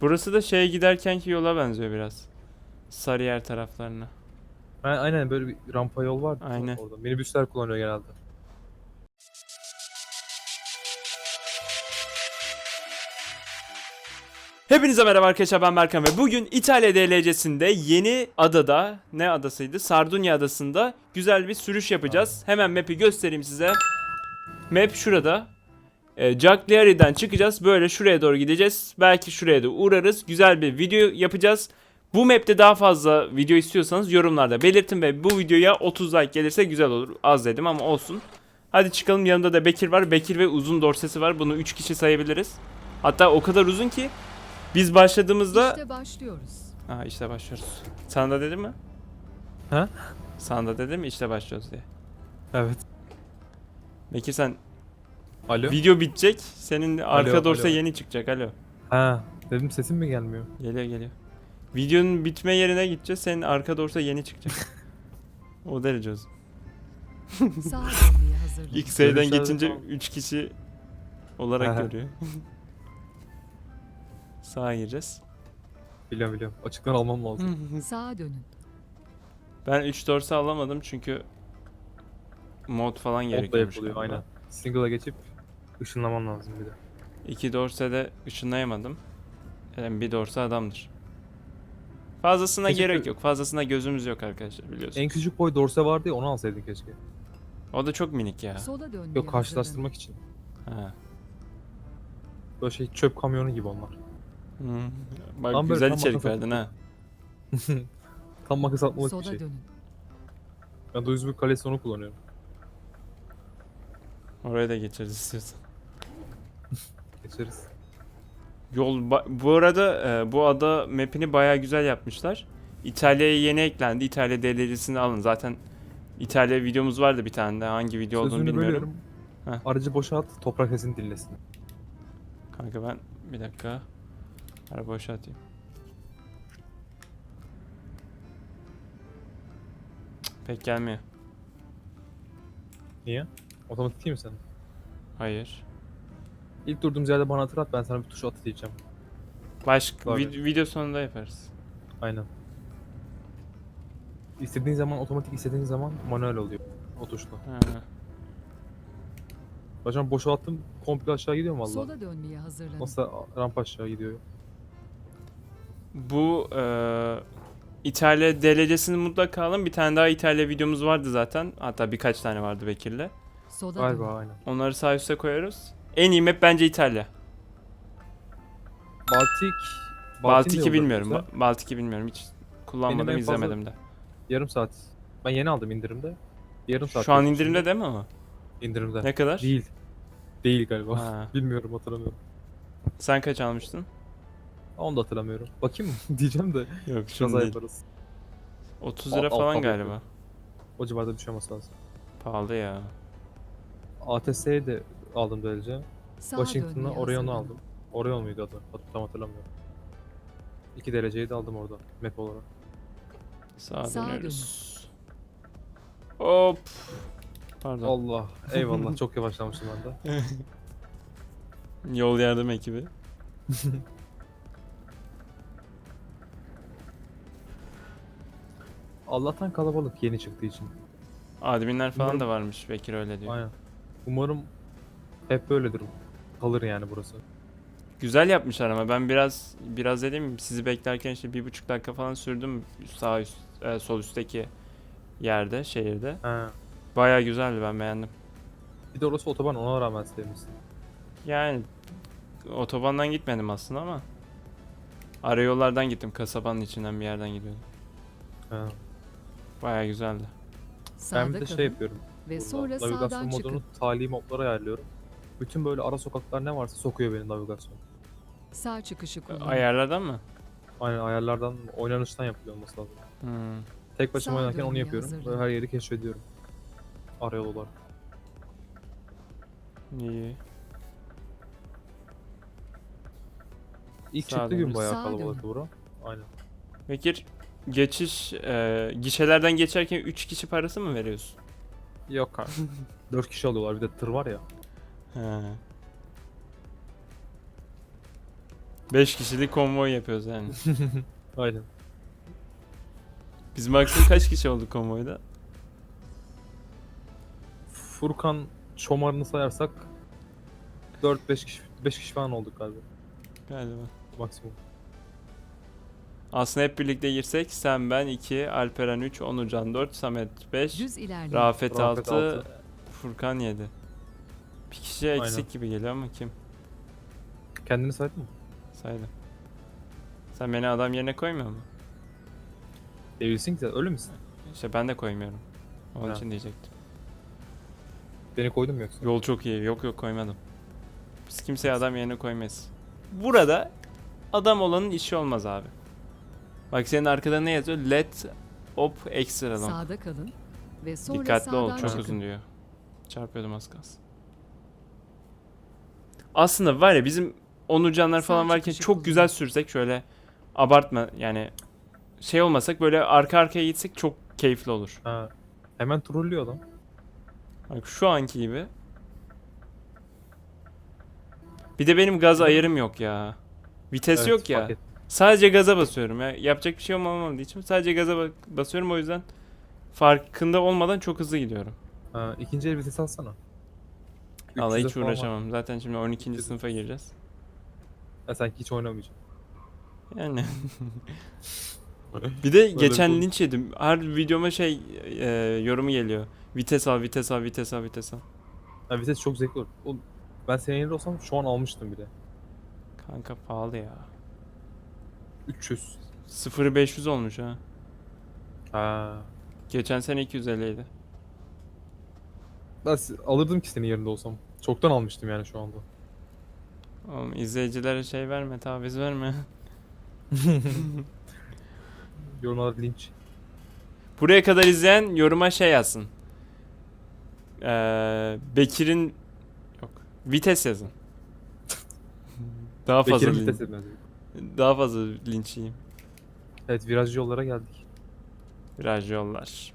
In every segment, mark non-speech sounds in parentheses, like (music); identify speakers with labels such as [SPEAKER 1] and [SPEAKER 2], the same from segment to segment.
[SPEAKER 1] Burası da şeye giderkenki yola benziyor biraz. Sarıyer taraflarına.
[SPEAKER 2] Aynen böyle bir rampa yol var.
[SPEAKER 1] Aynen.
[SPEAKER 2] Orada. Minibüsler kullanıyor genelde.
[SPEAKER 1] Hepinize merhaba arkadaşlar ben Berkan ve bugün İtalya DLC'sinde yeni adada ne adasıydı? Sardunya adasında güzel bir sürüş yapacağız. Hemen map'i göstereyim size. Map şurada. E, Cagliari'den çıkacağız. Böyle şuraya doğru gideceğiz. Belki şuraya da uğrarız. Güzel bir video yapacağız. Bu map'te daha fazla video istiyorsanız yorumlarda belirtin ve bu videoya 30 like gelirse güzel olur. Az dedim ama olsun. Hadi çıkalım yanımda da Bekir var. Bekir ve uzun dorsesi var. Bunu 3 kişi sayabiliriz. Hatta o kadar uzun ki biz başladığımızda...
[SPEAKER 3] İşte başlıyoruz.
[SPEAKER 1] Aa işte başlıyoruz. Sana da dedim mi?
[SPEAKER 2] Ha?
[SPEAKER 1] Sana da dedim mi işte başlıyoruz diye.
[SPEAKER 2] Evet.
[SPEAKER 1] Bekir sen
[SPEAKER 2] Alo.
[SPEAKER 1] video bitecek. Senin arka
[SPEAKER 2] Alo,
[SPEAKER 1] dorsa
[SPEAKER 2] alo.
[SPEAKER 1] yeni çıkacak. Alo.
[SPEAKER 2] Ha. Dedim sesim mi gelmiyor?
[SPEAKER 1] Geliyor geliyor. Videonun bitme yerine gideceğiz. Senin arka dorsa yeni çıkacak. (laughs) o derece
[SPEAKER 3] hazırlanın.
[SPEAKER 1] İlk sayıdan geçince
[SPEAKER 2] tamam.
[SPEAKER 1] 3 kişi olarak
[SPEAKER 2] Aha.
[SPEAKER 1] görüyor. (laughs) Sağa gireceğiz.
[SPEAKER 2] Biliyorum biliyorum. Açıktan almam lazım. (laughs)
[SPEAKER 3] Sağa dönün.
[SPEAKER 1] ben 3 dorsa alamadım çünkü mod falan
[SPEAKER 2] Modla
[SPEAKER 1] gerekiyormuş.
[SPEAKER 2] yapılıyor
[SPEAKER 1] galiba.
[SPEAKER 2] aynen. Single'a geçip ışınlaman lazım bir de.
[SPEAKER 1] İki dorse de ışınlayamadım. Yani bir dorse adamdır. Fazlasına
[SPEAKER 2] Keşke-
[SPEAKER 1] gerek yok. Fazlasına gözümüz yok arkadaşlar biliyorsunuz.
[SPEAKER 2] En küçük boy dorse vardı ya onu alsaydın keşke.
[SPEAKER 1] O da çok minik ya.
[SPEAKER 3] Sola dönmeye
[SPEAKER 2] Yok karşılaştırmak için.
[SPEAKER 1] Ha.
[SPEAKER 2] Böyle şey çöp kamyonu gibi onlar.
[SPEAKER 1] Hı. Bak
[SPEAKER 2] Tam böyle
[SPEAKER 1] güzel
[SPEAKER 2] tam
[SPEAKER 1] içerik verdin ha. (laughs)
[SPEAKER 2] Tam makas atmalık bir
[SPEAKER 3] Sola
[SPEAKER 2] şey.
[SPEAKER 3] dönün.
[SPEAKER 2] Ben Duisburg Kalesi onu kullanıyorum.
[SPEAKER 1] Oraya da geçeriz istiyorsan.
[SPEAKER 2] Geçeriz.
[SPEAKER 1] Yol bu arada e, bu ada map'ini bayağı güzel yapmışlar. İtalya'ya yeni eklendi. İtalya DLC'sini alın. Zaten İtalya videomuz vardı bir tane de. Hangi video olduğunu
[SPEAKER 2] Sözünü
[SPEAKER 1] bilmiyorum.
[SPEAKER 2] bölüyorum.
[SPEAKER 1] Heh.
[SPEAKER 2] Aracı boşalt, toprak sesini dinlesin.
[SPEAKER 1] Kanka ben bir dakika. Araba boşaltayım. Pek gelmiyor.
[SPEAKER 2] Niye? Otomatik değil mi senin?
[SPEAKER 1] Hayır.
[SPEAKER 2] İlk durduğumuz yerde bana hatırlat ben sana bir tuş at diyeceğim.
[SPEAKER 1] Başka vid- video sonunda yaparız.
[SPEAKER 2] Aynen. İstediğin zaman otomatik istediğin zaman manuel oluyor. O tuşla.
[SPEAKER 1] Ha.
[SPEAKER 2] Hocam boşalttım komple aşağı gidiyor mu valla?
[SPEAKER 3] Sola dönmeye hazırlanın.
[SPEAKER 2] Nasıl rampa aşağı gidiyor?
[SPEAKER 1] Bu eee İtalya DLC'sini mutlaka alın. Bir tane daha İtalya videomuz vardı zaten. Hatta birkaç tane vardı Bekir'le.
[SPEAKER 3] Sola
[SPEAKER 2] Galiba
[SPEAKER 3] dönün.
[SPEAKER 2] aynen.
[SPEAKER 1] Onları sağ üste koyarız. En iyi map bence İtalya.
[SPEAKER 2] Baltik...
[SPEAKER 1] Baltik'i bilmiyorum. Ba- Baltik'i bilmiyorum. Hiç kullanmadım,
[SPEAKER 2] Benim en fazla-
[SPEAKER 1] izlemedim de.
[SPEAKER 2] Yarım saat. Ben yeni aldım indirimde. Yarım saat.
[SPEAKER 1] Şu an indirimde
[SPEAKER 2] şimdi.
[SPEAKER 1] değil mi ama?
[SPEAKER 2] İndirimde.
[SPEAKER 1] Ne kadar?
[SPEAKER 2] Değil. Değil galiba.
[SPEAKER 1] Ha. (laughs)
[SPEAKER 2] Bilmiyorum hatırlamıyorum.
[SPEAKER 1] Sen kaç almıştın?
[SPEAKER 2] Onu da hatırlamıyorum. Bakayım mı? (laughs) Diyeceğim de.
[SPEAKER 1] Yok
[SPEAKER 2] Kaza yaparız.
[SPEAKER 1] 30
[SPEAKER 2] Al-
[SPEAKER 1] lira
[SPEAKER 2] al
[SPEAKER 1] falan
[SPEAKER 2] tablet
[SPEAKER 1] galiba.
[SPEAKER 2] O civarda bir şey olması lazım.
[SPEAKER 1] Pahalı ya.
[SPEAKER 2] ATS'ye de aldım böylece. Washington'la Orion'u aldım. Orion muydu adı? Hat- Tam hatırlamıyorum. İki dereceyi de aldım orada map olarak.
[SPEAKER 1] Sağa
[SPEAKER 3] Sağa
[SPEAKER 1] dönüyoruz. Hop. Pardon.
[SPEAKER 2] Allah (laughs) eyvallah çok yavaşlamışım ben de. (laughs)
[SPEAKER 1] Yol yardım ekibi. (laughs)
[SPEAKER 2] Allah'tan kalabalık yeni çıktığı için.
[SPEAKER 1] Adminler falan
[SPEAKER 2] Umarım-
[SPEAKER 1] da varmış. Bekir öyle diyor.
[SPEAKER 2] Aynen. Umarım hep böyledir. Kalır yani burası.
[SPEAKER 1] Güzel yapmışlar ama ben biraz biraz dedim sizi beklerken işte bir buçuk dakika falan sürdüm sağ üst e, sol üstteki yerde şehirde.
[SPEAKER 2] He.
[SPEAKER 1] Baya güzeldi ben beğendim.
[SPEAKER 2] Bir de orası otoban ona rağmen sevmişsin.
[SPEAKER 1] Yani otobandan gitmedim aslında ama ara yollardan gittim kasabanın içinden bir yerden gidiyordum.
[SPEAKER 2] He.
[SPEAKER 1] Baya güzeldi.
[SPEAKER 3] Sağda
[SPEAKER 2] Ben bir de
[SPEAKER 3] kalın
[SPEAKER 2] şey yapıyorum.
[SPEAKER 3] ve
[SPEAKER 2] burada.
[SPEAKER 3] sonra
[SPEAKER 2] Navigasyon
[SPEAKER 3] sağdan
[SPEAKER 2] modunu
[SPEAKER 3] çıkın.
[SPEAKER 2] tali modlara ayarlıyorum. Bütün böyle ara sokaklar ne varsa sokuyor benim navigasyon.
[SPEAKER 3] Sağ çıkışı kullanın.
[SPEAKER 1] Ayarlardan mı?
[SPEAKER 2] Aynen ayarlardan, oynanıştan yapılıyor olması lazım.
[SPEAKER 1] Hmm.
[SPEAKER 2] Tek başıma
[SPEAKER 3] Sağa
[SPEAKER 2] oynarken onu
[SPEAKER 3] dönmeye
[SPEAKER 2] yapıyorum.
[SPEAKER 3] hazırlan.
[SPEAKER 2] Böyle her yeri keşfediyorum. Ara yol olarak.
[SPEAKER 1] İyi.
[SPEAKER 2] İlk
[SPEAKER 1] Sağa
[SPEAKER 2] çıktığı gün
[SPEAKER 1] dönüyoruz.
[SPEAKER 2] bayağı
[SPEAKER 3] Sağa
[SPEAKER 2] kalabalıktı bura. Aynen.
[SPEAKER 1] Bekir geçiş e, gişelerden geçerken 3 kişi parası mı veriyorsun?
[SPEAKER 2] Yok abi. (laughs) 4 kişi alıyorlar bir de tır var ya.
[SPEAKER 1] He. 5 kişilik konvoy yapıyoruz yani. (laughs)
[SPEAKER 2] Aynen.
[SPEAKER 1] Biz maksimum kaç kişi olduk konvoyda?
[SPEAKER 2] Furkan Çomar'ını sayarsak 4-5 kişi 5 kişi falan olduk galiba
[SPEAKER 1] Galiba.
[SPEAKER 2] maksimum.
[SPEAKER 1] Aslında hep birlikte girsek sen ben 2, Alperen 3, Onurcan 4, Samet 5,
[SPEAKER 3] Düz ilerleyin.
[SPEAKER 1] Rafet
[SPEAKER 2] Rafet
[SPEAKER 1] 6,
[SPEAKER 2] altı.
[SPEAKER 1] Furkan 7. Bir kişi eksik
[SPEAKER 2] Aynen.
[SPEAKER 1] gibi geliyor ama kim?
[SPEAKER 2] Kendini saydın mı?
[SPEAKER 1] Saydım. Sen beni adam yerine koymuyor mu?
[SPEAKER 2] Değilsin ki öyle misin?
[SPEAKER 1] İşte ben de koymuyorum. Onun
[SPEAKER 2] Ha.
[SPEAKER 1] için diyecektim.
[SPEAKER 2] Beni koydun mu yoksa?
[SPEAKER 1] Yol çok iyi. Yok yok koymadım. Biz kimseye adam yerine koymayız. Burada adam olanın işi olmaz abi. Bak senin arkada ne yazıyor? Let op extra long.
[SPEAKER 3] Sağda kalın ve sonra
[SPEAKER 1] Dikkatli ol
[SPEAKER 3] sağdan
[SPEAKER 1] çok
[SPEAKER 3] çıkın.
[SPEAKER 1] uzun diyor. Çarpıyordum az kalsın. Aslında var ya bizim Onurcanlar falan varken çok güzel sürsek şöyle abartma yani şey olmasak böyle arka arkaya gitsek çok keyifli olur.
[SPEAKER 2] Ha. Hemen trollüyor adam.
[SPEAKER 1] Bak şu anki gibi. Bir de benim gaz ayarım yok ya. Vites
[SPEAKER 2] Evet,
[SPEAKER 1] yok ya.
[SPEAKER 2] fark et-
[SPEAKER 1] Sadece gaza basıyorum ya. Yapacak bir şey olmamadığı için sadece gaza ba- basıyorum o yüzden farkında olmadan çok hızlı gidiyorum.
[SPEAKER 2] Ha, ikinci el vites alsana. 300'e
[SPEAKER 1] hiç
[SPEAKER 2] falan var.
[SPEAKER 1] uğraşamam. Zaten şimdi 12.
[SPEAKER 2] 300.
[SPEAKER 1] sınıfa gireceğiz.
[SPEAKER 2] Ha, sanki hiç oynamayacaksın.
[SPEAKER 1] Yani. (laughs) bir de geçen linç yedim. Her videoma şey e, yorumu geliyor. Vites al, vites al, vites al, vites al.
[SPEAKER 2] Ha, vites çok zevkli olur. Ben senin yerinde olsam şu an almıştım bile.
[SPEAKER 1] Kanka pahalı ya.
[SPEAKER 2] 300.
[SPEAKER 1] 0'ı 500 olmuş ha.
[SPEAKER 2] Ha.
[SPEAKER 1] Geçen sene 250 idi.
[SPEAKER 2] Ben alırdım ki senin yerinde olsam. Çoktan almıştım yani şu anda.
[SPEAKER 1] Oğlum izleyicilere şey verme, taviz verme. (laughs)
[SPEAKER 2] Yorumlarda linç.
[SPEAKER 1] Buraya kadar izleyen yoruma şey yazsın. Ee, Bekir'in yok. Vites yazın. Daha fazla
[SPEAKER 2] Bekir'in vites etmez.
[SPEAKER 1] daha fazla linç yiyeyim.
[SPEAKER 2] Evet virajlı yollara geldik.
[SPEAKER 1] Viraj yollar.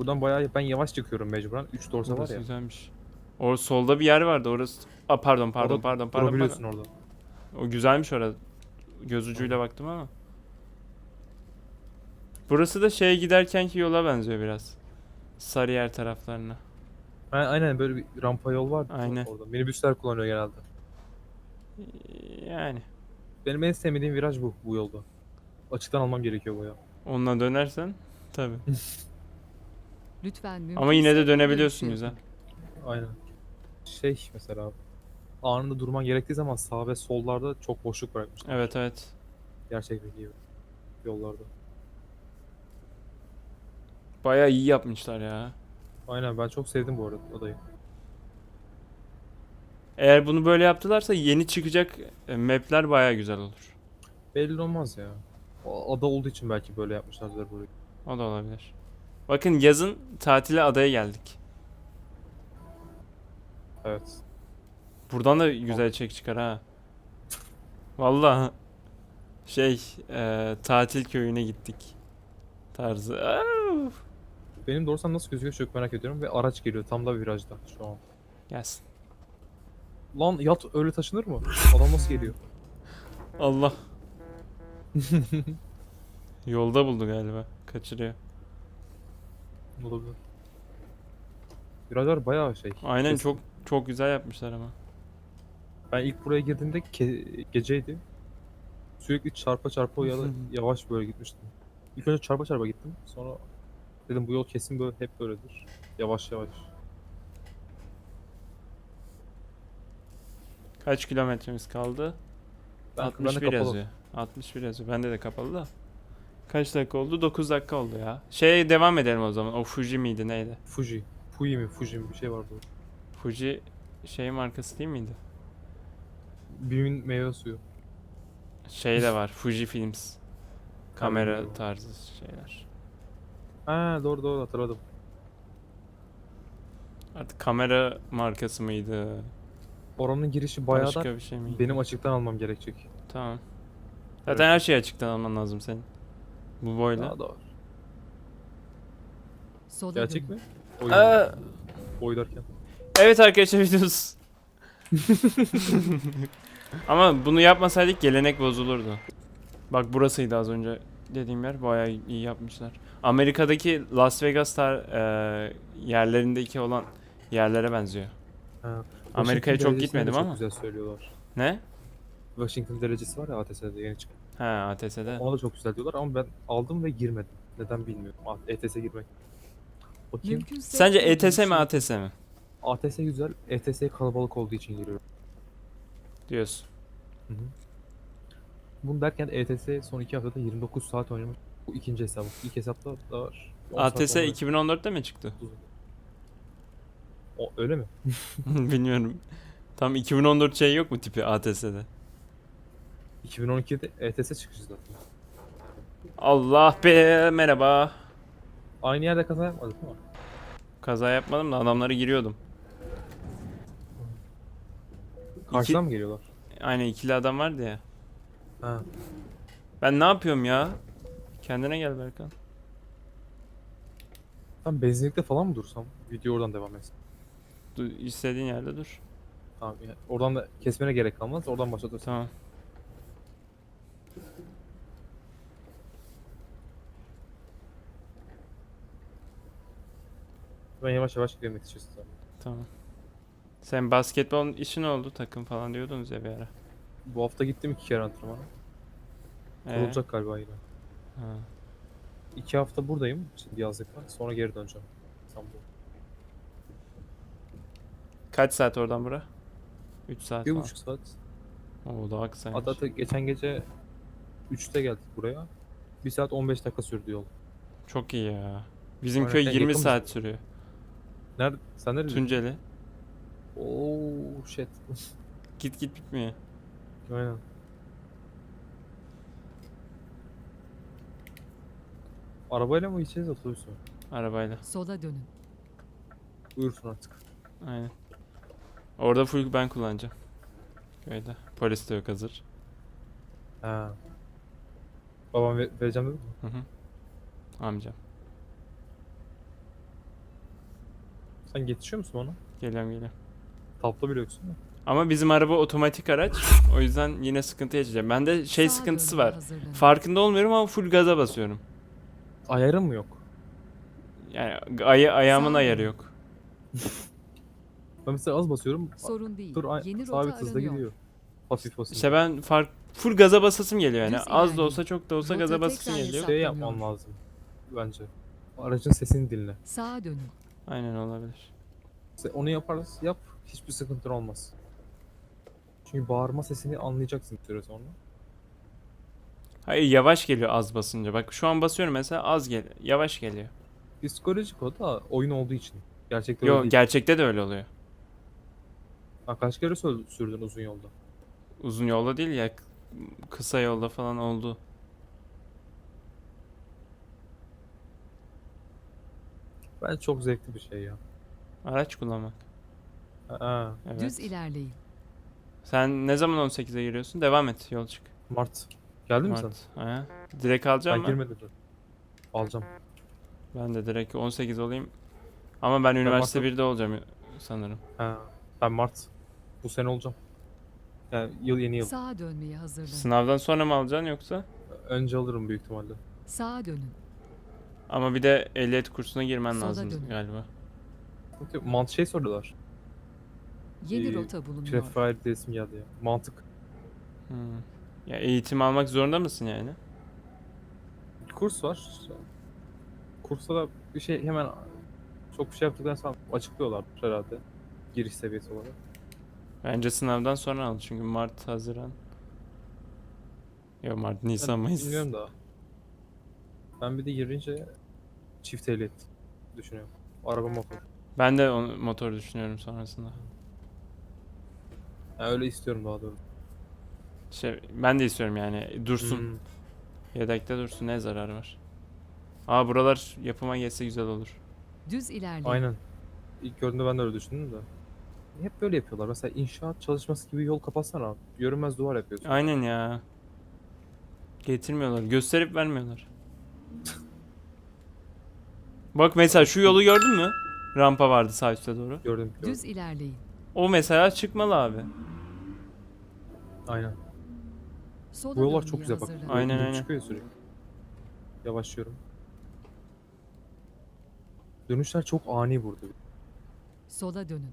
[SPEAKER 2] Buradan bayağı ben yavaş çıkıyorum mecburen. 3 dorsa var
[SPEAKER 1] Burası
[SPEAKER 2] ya.
[SPEAKER 1] güzelmiş. O solda bir yer vardı orası. Aa, pardon pardon
[SPEAKER 2] Orada
[SPEAKER 1] pardon pardon.
[SPEAKER 2] Durabiliyorsun
[SPEAKER 1] pardon.
[SPEAKER 2] orada.
[SPEAKER 1] O güzelmiş orada. Göz ucuyla baktım ama. Burası da şeye giderkenki yola benziyor biraz. Sarıyer taraflarına.
[SPEAKER 2] Aynen böyle bir rampa yol var.
[SPEAKER 1] Aynen.
[SPEAKER 2] Orada. Minibüsler kullanıyor genelde.
[SPEAKER 1] Yani.
[SPEAKER 2] Benim en sevmediğim viraj bu bu yolda. Açıktan almam gerekiyor bu ya.
[SPEAKER 1] Onunla dönersen tabi. (laughs)
[SPEAKER 3] Lütfen
[SPEAKER 1] Ama yine de
[SPEAKER 3] mümkünse
[SPEAKER 1] dönebiliyorsun
[SPEAKER 3] dönüş
[SPEAKER 1] güzel.
[SPEAKER 2] Aynen. Şey mesela anında durman gerektiği zaman sağ ve sollarda çok boşluk bırakmışlar.
[SPEAKER 1] Evet evet.
[SPEAKER 2] Gerçekteki gibi yollarda.
[SPEAKER 1] Bayağı iyi yapmışlar ya.
[SPEAKER 2] Aynen ben çok sevdim bu arada odayı.
[SPEAKER 1] Eğer bunu böyle yaptılarsa yeni çıkacak e, map'ler bayağı güzel olur.
[SPEAKER 2] Belli olmaz ya. O ada olduğu için belki böyle yapmışlardır burayı.
[SPEAKER 1] O da olabilir. Bakın yazın tatile adaya geldik.
[SPEAKER 2] Evet.
[SPEAKER 1] Buradan da güzel çek çıkar ha. Vallahi şey e, tatil köyüne gittik. Tarzı. Aa!
[SPEAKER 2] Benim doğrusu nasıl gözüküyor çok merak ediyorum ve araç geliyor tam da virajda şu an.
[SPEAKER 1] Gelsin.
[SPEAKER 2] Lan yat öyle taşınır mı? Adam nasıl geliyor?
[SPEAKER 1] Allah. (laughs) Yolda buldu galiba. Kaçırıyor.
[SPEAKER 2] Olabilir. Virajlar bayağı şey.
[SPEAKER 1] Aynen
[SPEAKER 2] kesin.
[SPEAKER 1] çok çok güzel yapmışlar ama.
[SPEAKER 2] Ben ilk buraya girdiğimde ke- geceydi. Sürekli çarpa çarpa ya da (laughs) yavaş böyle gitmiştim. İlk önce çarpa çarpa gittim. Sonra dedim bu yol kesin böyle hep böyledir. Yavaş yavaş.
[SPEAKER 1] Kaç kilometremiz kaldı?
[SPEAKER 2] Ben,
[SPEAKER 1] 61
[SPEAKER 2] ben de kapalı.
[SPEAKER 1] yazıyor. 61 yazıyor. Bende de kapalı da. Kaç dakika oldu? 9 dakika oldu ya. Şeye devam edelim o zaman. O Fuji miydi neydi?
[SPEAKER 2] Fuji. Fuji mi? Fuji mi? Bir şey vardı.
[SPEAKER 1] Fuji şey markası değil miydi?
[SPEAKER 2] Bim'in meyve suyu.
[SPEAKER 1] Şey de var. Fuji Films. Kamera tarzı şeyler.
[SPEAKER 2] Ha doğru doğru hatırladım.
[SPEAKER 1] Artık kamera markası mıydı?
[SPEAKER 2] Oranın girişi bayağı
[SPEAKER 1] Başka
[SPEAKER 2] da
[SPEAKER 1] bir şey miydi?
[SPEAKER 2] benim açıktan almam gerekecek.
[SPEAKER 1] Tamam. Zaten her şeyi açıktan alman lazım senin. Bu boyla.
[SPEAKER 2] Daha da var.
[SPEAKER 3] Sola
[SPEAKER 2] Gerçek mi? Oy derken.
[SPEAKER 1] evet arkadaşlar videomuz. (laughs) Ama bunu yapmasaydık gelenek bozulurdu. Bak burasıydı az önce dediğim yer. Bayağı iyi yapmışlar. Amerika'daki Las Vegas tar- e, yerlerindeki olan yerlere benziyor.
[SPEAKER 2] Ha,
[SPEAKER 1] Amerika'ya
[SPEAKER 2] Washington
[SPEAKER 1] çok
[SPEAKER 2] derecesini de
[SPEAKER 1] gitmedim
[SPEAKER 2] çok
[SPEAKER 1] ama.
[SPEAKER 2] güzel söylüyorlar.
[SPEAKER 1] Ne?
[SPEAKER 2] Washington derecesi var ya ATS'de yeni çıkan.
[SPEAKER 1] Ha ATS'de.
[SPEAKER 2] Ona da çok güzel diyorlar ama ben aldım ve girmedim. Neden bilmiyorum. ETS'e girmek. Bakayım.
[SPEAKER 3] Mümkünse
[SPEAKER 1] Sence
[SPEAKER 3] en
[SPEAKER 1] ETS mi
[SPEAKER 3] iyisi.
[SPEAKER 1] ATS mi?
[SPEAKER 2] ATS güzel. ETS kalabalık olduğu için giriyorum.
[SPEAKER 1] Diyorsun.
[SPEAKER 2] Hı hı. Bunu derken ETS son iki haftada 29 saat oynamış. Bu ikinci hesabım. İlk hesapta da var. 10 saat
[SPEAKER 1] ATS
[SPEAKER 2] oynadım.
[SPEAKER 1] 2014'te mi çıktı?
[SPEAKER 2] O, öyle mi? (laughs)
[SPEAKER 1] Bilmiyorum. Tam 2014 şey yok mu tipi ATS'de?
[SPEAKER 2] 2012'de ETS çıkışı zaten.
[SPEAKER 1] Allah be merhaba.
[SPEAKER 2] Aynı yerde kaza yapmadık ama.
[SPEAKER 1] Kaza yapmadım da adamları giriyordum.
[SPEAKER 2] Karşıdan mı geliyorlar?
[SPEAKER 1] Aynen ikili adam vardı ya.
[SPEAKER 2] Ha.
[SPEAKER 1] Ben ne yapıyorum ya? Kendine gel Berkan.
[SPEAKER 2] Ben benzinlikte falan mı dursam? Video oradan devam etsin.
[SPEAKER 1] Du istediğin yerde dur.
[SPEAKER 2] Tamam yani oradan da kesmene gerek kalmaz. Oradan başlatırsın.
[SPEAKER 1] Tamam.
[SPEAKER 2] Ben yavaş yavaş gidiyorum yetişirsin zaten.
[SPEAKER 1] Tamam. Sen basketbol işi ne oldu? Takım falan diyordunuz ya bir ara.
[SPEAKER 2] Bu hafta gittim iki kere antrenmana.
[SPEAKER 1] Ee?
[SPEAKER 2] Kurulacak galiba yine.
[SPEAKER 1] Ha.
[SPEAKER 2] İki hafta buradayım şimdi yazlıkta. Sonra geri döneceğim. İstanbul.
[SPEAKER 1] Kaç saat oradan bura? 3 saat
[SPEAKER 2] Bir
[SPEAKER 1] falan.
[SPEAKER 2] buçuk saat.
[SPEAKER 1] Oo daha kısaymış.
[SPEAKER 2] Hatta geçen gece 3'te geldik buraya. 1 saat 15 dakika sürdü yol.
[SPEAKER 1] Çok iyi ya. Bizim
[SPEAKER 2] Aynen,
[SPEAKER 1] köy
[SPEAKER 2] sen
[SPEAKER 1] 20
[SPEAKER 2] yakın
[SPEAKER 1] saat sürüyor.
[SPEAKER 2] Nerede? Sen nerede?
[SPEAKER 1] Tunceli.
[SPEAKER 2] Oh shit. (laughs)
[SPEAKER 1] Git git bitmiyor.
[SPEAKER 2] Aynen. Arabayla mı gideceğiz otobüs mü?
[SPEAKER 1] Arabayla.
[SPEAKER 3] Sola dönün.
[SPEAKER 2] Buyursun artık.
[SPEAKER 1] Aynen. Orada full ben kullanacağım. Köyde. Polis de yok hazır.
[SPEAKER 2] Ha. Babam ve- vereceğim dedi mi?
[SPEAKER 1] Hı hı. Amcam.
[SPEAKER 2] Sen yetişiyor musun ona?
[SPEAKER 1] Geliyorum geliyorum.
[SPEAKER 2] Tapta bile yoksun mu?
[SPEAKER 1] Ama bizim araba otomatik araç. O yüzden yine sıkıntı yaşayacağım. Bende şey
[SPEAKER 3] Sağa
[SPEAKER 1] sıkıntısı var.
[SPEAKER 3] hazırlanın.
[SPEAKER 1] Farkında olmuyorum ama full gaza basıyorum.
[SPEAKER 2] Ayarın mı yok?
[SPEAKER 1] Yani aya ayağımın
[SPEAKER 3] Sağ
[SPEAKER 1] ayarı yok. (laughs)
[SPEAKER 2] Ben mesela az basıyorum.
[SPEAKER 3] Sorun değil.
[SPEAKER 2] Dur ay-
[SPEAKER 3] Yeni
[SPEAKER 2] sabit
[SPEAKER 3] rota
[SPEAKER 2] hızda
[SPEAKER 3] aranıyor.
[SPEAKER 2] gidiyor. Hafif basıyor.
[SPEAKER 1] İşte ben fark full gaza basasım geliyor yani.
[SPEAKER 3] Düz
[SPEAKER 1] Az da
[SPEAKER 3] ilerleyin.
[SPEAKER 1] olsa çok da olsa
[SPEAKER 3] Rota
[SPEAKER 1] gaza
[SPEAKER 3] tekrar
[SPEAKER 1] basasım geliyor.
[SPEAKER 2] şey yapman lazım. Bence. Aracın sesini dinle.
[SPEAKER 3] Sağa dönün.
[SPEAKER 1] Aynen olabilir.
[SPEAKER 2] Onu yaparız. Yap. Hiçbir sıkıntın olmaz. Çünkü bağırma sesini anlayacaksın bir süre sonra.
[SPEAKER 1] Hayır yavaş geliyor az basınca. Bak şu an basıyorum mesela az gel yavaş geliyor.
[SPEAKER 2] Psikolojik o da oyun olduğu için. Gerçekte öyle
[SPEAKER 1] Yok
[SPEAKER 2] değil.
[SPEAKER 1] gerçekte de öyle oluyor.
[SPEAKER 2] Ha, kaç kere sür- sürdün uzun yolda?
[SPEAKER 1] Uzun yolda değil ya kısa yolda falan oldu.
[SPEAKER 2] Ben çok zevkli bir şey ya.
[SPEAKER 1] Araç kullanmak.
[SPEAKER 2] Ha,
[SPEAKER 1] Evet.
[SPEAKER 3] Düz ilerleyin.
[SPEAKER 1] Sen ne zaman 18'e giriyorsun? Devam et yol çık.
[SPEAKER 2] Mart. Geldin mi sen?
[SPEAKER 1] Mart. Ha. Direkt alacağım
[SPEAKER 2] Ben
[SPEAKER 1] mı?
[SPEAKER 2] girmedim. Alacağım.
[SPEAKER 1] Ben de direkt 18 olayım. Ama ben üniversite
[SPEAKER 2] Mart'ta-
[SPEAKER 1] 1'de olacağım sanırım.
[SPEAKER 2] Ha, ben Mart. Bu sene olacağım. Yani yıl yeni yıl.
[SPEAKER 3] Sağa dönmeye hazırlanın.
[SPEAKER 1] Sınavdan sonra mı alacaksın yoksa?
[SPEAKER 2] Önce alırım büyük ihtimalle.
[SPEAKER 3] Sağa dönün.
[SPEAKER 1] Ama bir de ehliyet kursuna girmen
[SPEAKER 3] Sola
[SPEAKER 1] lazım
[SPEAKER 3] dönün.
[SPEAKER 1] galiba.
[SPEAKER 2] Çünkü Mant şey soruyorlar.
[SPEAKER 3] Yeni
[SPEAKER 2] Ee,
[SPEAKER 3] rota bulunuyor.
[SPEAKER 2] Prefire diye isim geldi ya. Mantık.
[SPEAKER 1] Hmm. Ya eğitim almak zorunda mısın yani?
[SPEAKER 2] Kurs var. Kursta da bir şey hemen çok bir şey yaptıktan sonra açıklıyorlar herhalde. Giriş seviyesi olarak.
[SPEAKER 1] Bence sınavdan sonra al çünkü Mart, Haziran. Yok Mart, Nisan,
[SPEAKER 2] Ben
[SPEAKER 1] Mayıs.
[SPEAKER 2] Bilmiyorum da. Ben bir de girince çift ehliyet düşünüyorum. Araba motor.
[SPEAKER 1] Ben de onu, motor düşünüyorum sonrasında.
[SPEAKER 2] Yani öyle istiyorum daha doğrusu.
[SPEAKER 1] Şey, ben de istiyorum yani dursun.
[SPEAKER 2] Hmm.
[SPEAKER 1] Yedekte dursun ne zararı var. Aa buralar yapıma geçse güzel olur.
[SPEAKER 3] Düz ilerleyin.
[SPEAKER 2] Aynen. İlk gördüğümde ben de öyle düşündüm de. Hep böyle yapıyorlar. Mesela inşaat çalışması gibi yol kapatsana. Görünmez duvar yapıyorsun.
[SPEAKER 1] Aynen ya. Getirmiyorlar. Gösterip vermiyorlar. (laughs) Bak mesela şu yolu gördün mü? Rampa vardı sağ üstte doğru.
[SPEAKER 2] Gördüm. gördüm.
[SPEAKER 3] Düz ilerleyin.
[SPEAKER 1] O mesela çıkmalı abi.
[SPEAKER 2] Aynen.
[SPEAKER 3] Sola
[SPEAKER 2] Bu yollar
[SPEAKER 3] dönmeye
[SPEAKER 2] çok güzel bak.
[SPEAKER 3] hazırlanın.
[SPEAKER 1] Aynen,
[SPEAKER 2] Yol
[SPEAKER 1] aynen.
[SPEAKER 2] Çıkıyor ya sürekli. Yavaşlıyorum. Dönüşler çok ani burada.
[SPEAKER 3] Sola dönün.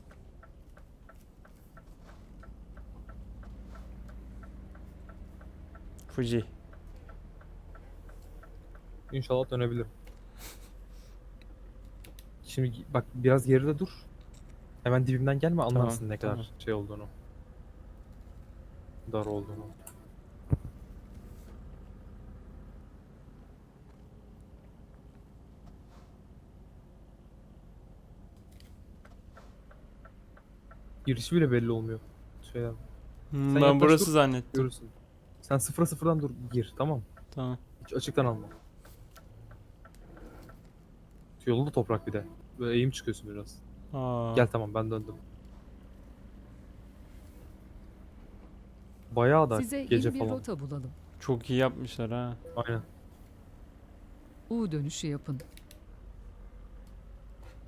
[SPEAKER 1] Fuji.
[SPEAKER 2] İnşallah dönebilirim. Şimdi bak biraz geride dur. Hemen dibimden gelme anlarsın
[SPEAKER 1] Tamam,
[SPEAKER 2] ne kadar
[SPEAKER 1] tamam.
[SPEAKER 2] şey olduğunu. Dar olduğunu. Girişi bile belli olmuyor. Şeyden
[SPEAKER 1] Hmm,
[SPEAKER 2] Sen
[SPEAKER 1] ben burası
[SPEAKER 2] dur.
[SPEAKER 1] zannettim.
[SPEAKER 2] görürsün. Sen sıfıra sıfırdan dur gir tamam.
[SPEAKER 1] Tamam.
[SPEAKER 2] Hiç açıktan alma. Yolu da toprak bir de. Böyle eğim çıkıyorsun biraz.
[SPEAKER 1] Aa.
[SPEAKER 2] Gel tamam ben döndüm. Bayağı da
[SPEAKER 3] Size
[SPEAKER 2] gece
[SPEAKER 3] yeni bir
[SPEAKER 2] falan.
[SPEAKER 3] rota bulalım.
[SPEAKER 1] Çok iyi yapmışlar ha.
[SPEAKER 2] Aynen.
[SPEAKER 3] U dönüşü yapın.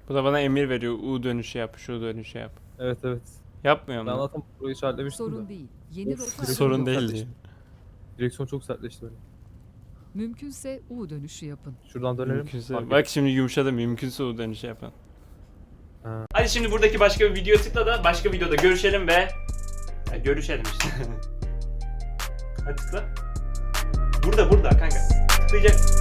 [SPEAKER 1] Bu da bana emir veriyor. U dönüşü yap, şu dönüşü yap.
[SPEAKER 2] Evet evet.
[SPEAKER 1] Yapmıyor
[SPEAKER 2] Ben
[SPEAKER 1] mu?
[SPEAKER 2] zaten burayı işaretlemiştim
[SPEAKER 3] Sorun
[SPEAKER 2] de.
[SPEAKER 3] değil. Yeni
[SPEAKER 2] Of,
[SPEAKER 3] rota
[SPEAKER 1] Sorun değil diyor.
[SPEAKER 2] Direksiyon çok sertleşti benim.
[SPEAKER 3] Mümkünse U dönüşü yapın.
[SPEAKER 2] Şuradan dönelim.
[SPEAKER 1] Mümkünse.
[SPEAKER 2] Fark
[SPEAKER 1] Bak şimdi yumuşadı. Mümkünse U dönüşü yapın.
[SPEAKER 2] Ha.
[SPEAKER 1] Hadi şimdi buradaki başka bir video tıkla da başka videoda görüşelim ve ya görüşelim işte. (laughs) Hadi tıkla. Burada burada kanka. Tıklayacak.